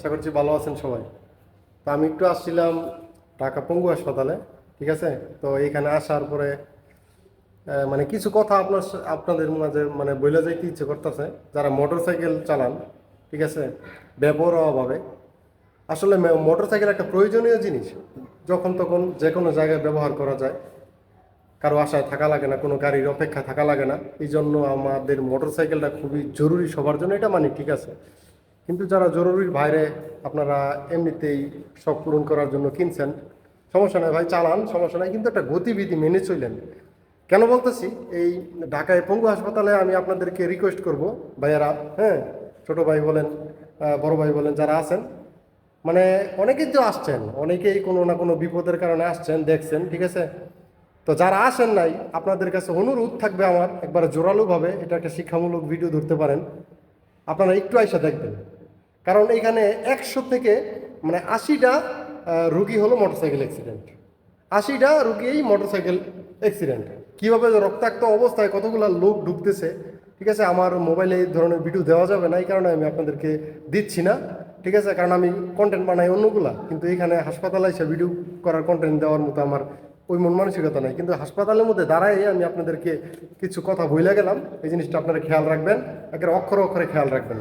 আশা করছি ভালো আছেন সবাই। তো আমি একটু আসছিলাম ঢাকা পঙ্গু হাসপাতালে, ঠিক আছে? তো এইখানে আসার পরে মানে কিছু কথা আপনার আপনাদের মাঝে মানে বইলে যাইতে ইচ্ছে করতেছে। যারা মোটর সাইকেল চালান, ঠিক আছে? ব্যবহারভাবে আসলে মোটর সাইকেল একটা প্রয়োজনীয় জিনিস। যখন তখন যে কোনো জায়গায় ব্যবহার করা যায়। কারও আশায় থাকা লাগে না, কোনো গাড়ির অপেক্ষা থাকা লাগে না। এই জন্য আমাদের মোটর সাইকেলটা খুবই জরুরি সবার জন্য। এটা মানে ঠিক আছে। কিন্তু যারা জরুরির বাইরে আপনারা এমনিতেই শখ পূরণ করার জন্য কিনছেন, সমস্যা নাই ভাই, চালান, সমস্যা নাই, কিন্তু একটা গতিবিধি মেনে চললেন। কেন বলতেছি? এই ঢাকায় পঙ্গু হাসপাতালে আমি আপনাদেরকে রিকোয়েস্ট করব, ভাইয়ারা হ্যাঁ ছোটো ভাই বলেন বড় ভাই বলেন, যারা আছেন মানে অনেকেই তো আসছেন, অনেকেই কোনো না কোনো বিপদের কারণে আসছেন, দেখছেন, ঠিক আছে? তো যারা আসেন নাই, আপনাদের কাছে অনুরোধ থাকবে আমার, একবার জোরালোভাবে, এটা একটা শিক্ষামূলক ভিডিও ধরতে পারেন। আপনারা একটু আইসা দেখবেন। কারণ এখানে একশো থেকে মানে আশিটা রুগী হলো মোটরসাইকেল অ্যাক্সিডেন্ট আশিটা রুগীই মোটরসাইকেল অ্যাক্সিডেন্ট কীভাবে রক্তাক্ত অবস্থায় কতগুলো লোক ঢুকতেছে ঠিক আছে, আমার মোবাইলে এই ধরনের ভিডিও দেওয়া যাবে না, এই কারণে আমি আপনাদেরকে দিচ্ছি না, ঠিক আছে, কারণ আমি কন্টেন্ট বানাই অন্যগুলা, কিন্তু এখানে হাসপাতালে এসে ভিডিও করার কন্টেন্ট দেওয়ার মতো আমার ওই মন মানসিকতা নাই। কিন্তু হাসপাতালের মধ্যে দাঁড়াই আমি আপনাদেরকে কিছু কথা বইলে গেলাম, এই জিনিসটা আপনারা খেয়াল রাখবেন একের অক্ষরে অক্ষরে খেয়াল রাখবেন।